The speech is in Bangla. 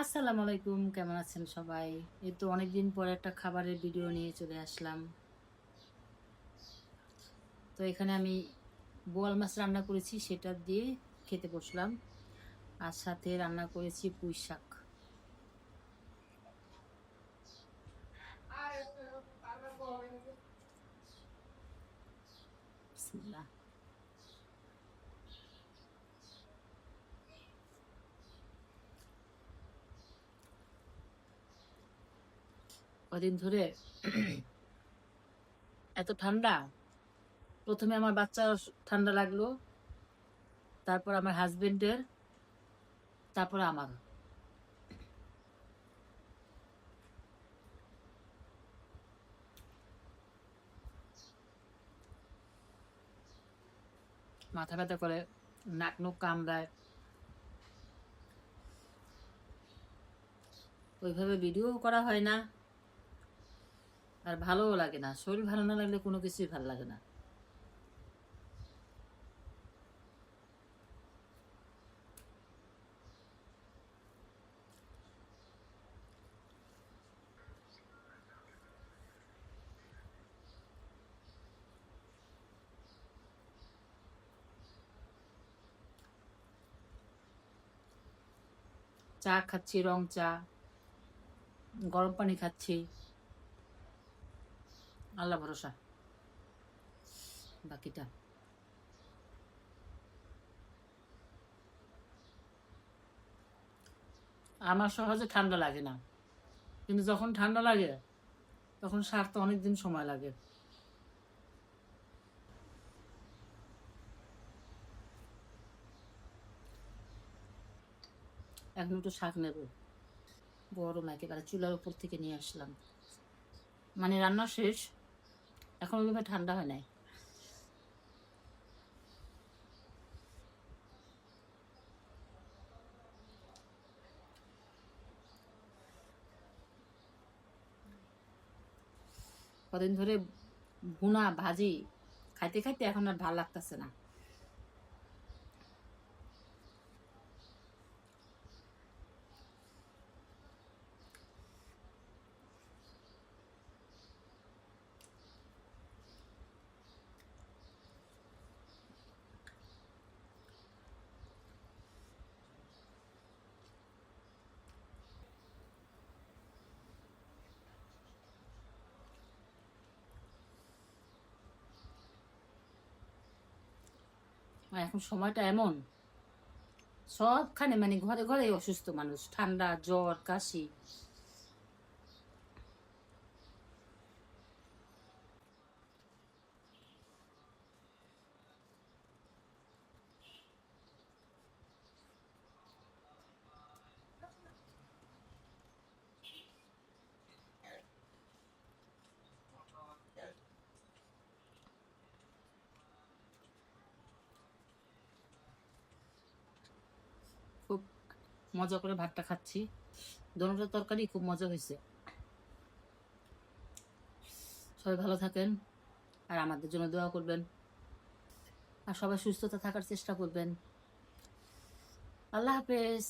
আসসালামু আলাইকুম, কেমন আছেন সবাই? এই তো অনেকদিন পরে একটা খাবারের ভিডিও নিয়ে চলে আসলাম। তো এখানে আমি বোয়াল মাছ রান্না করেছি, সেটা দিয়ে খেতে বসলাম। আর সাথে রান্না করেছি পুঁই শাক। বিসমিল্লাহ। কদিন ধরে এত ঠান্ডা। প্রথমে আমার বাচ্চার ঠান্ডা লাগল, তারপর আমার হাজবেন্ডের, তারপর আমার। মাথা ব্যথা করে, নাক নুক কামড়ায়। ওইভাবে ভিডিও করা হয় না। আর ভালোও লাগে না। শরীর ভালো না লাগলে কোনো কিছুই ভালো লাগে না। চা খাচ্ছি, রং চা। গরম পানি খাচ্ছি। আল্লাহ ভরসা। বাকিটা। আমার সহজে ঠান্ডা লাগে না। কিন্তু যখন ঠান্ডা লাগে, তখন সারতে অনেক দিন সময় লাগে। এখন একটু শাক নেব। গরম একেবারে চুলার উপর থেকে নিয়ে আসলাম। মানে রান্না শেষ। এখন ওইভাবে ঠান্ডা হয় নাই। কদিন ধরে ভুনা ভাজি খাইতে খাইতে এখন আর ভালো লাগতেছে না। আর এখন সময়টা এমন। সবখানে মানে ঘরে ঘরে অসুস্থ মানুষ। ঠান্ডা জ্বর কাশি খুব মজা করে ভাতটা খাচ্ছি। দোনোটা তরকারি খুব মজা হয়েছে। সবাই ভালো থাকেন আর আমাদের জন্য দোয়া করবেন। আর সবাই সুস্থতা থাকার চেষ্টা করবেন। আল্লাহ হাফেজ।